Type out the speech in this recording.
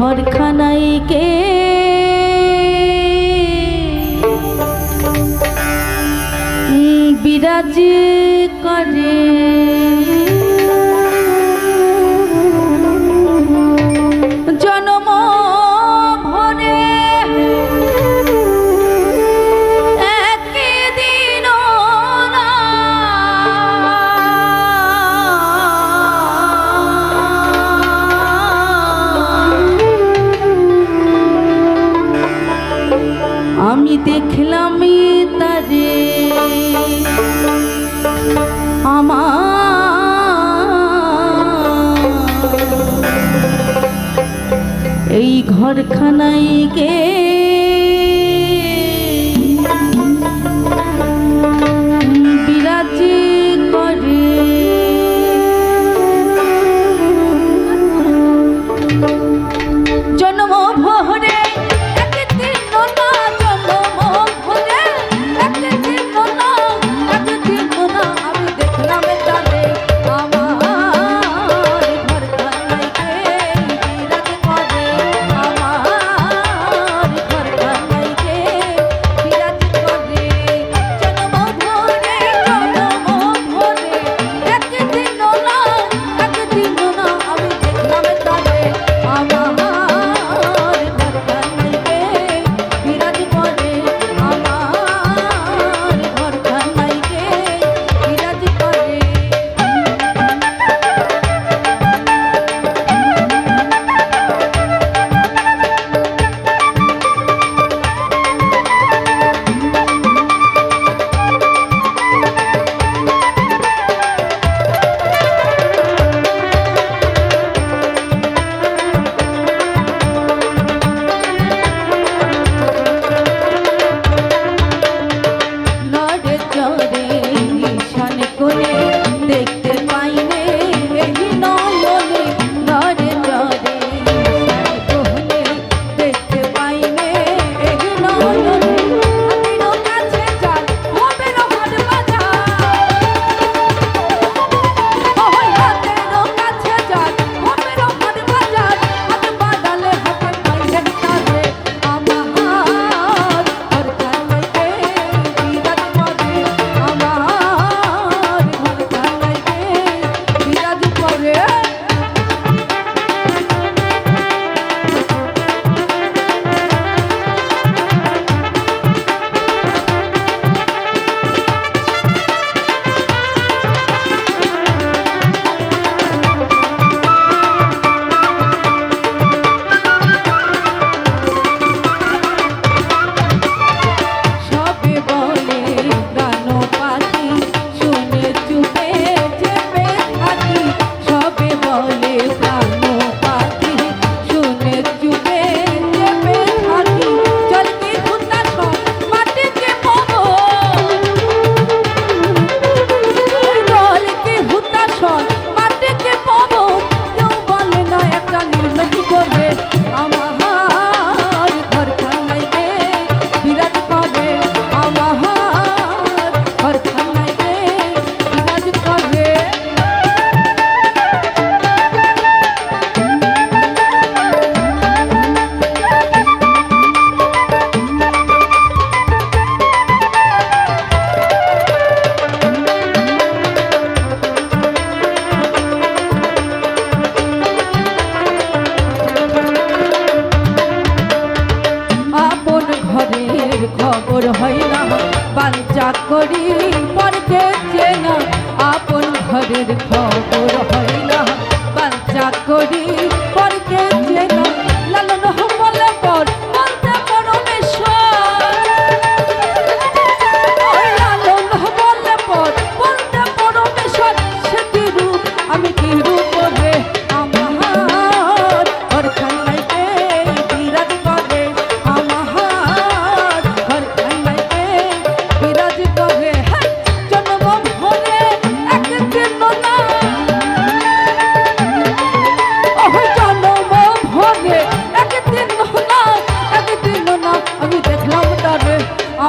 ঘরখানাই কে? বিরাজ করে ঘরখানায় গে রাত করি মনকে চেনা আপন ঘরের খবর হয় না। বাচ্চা করি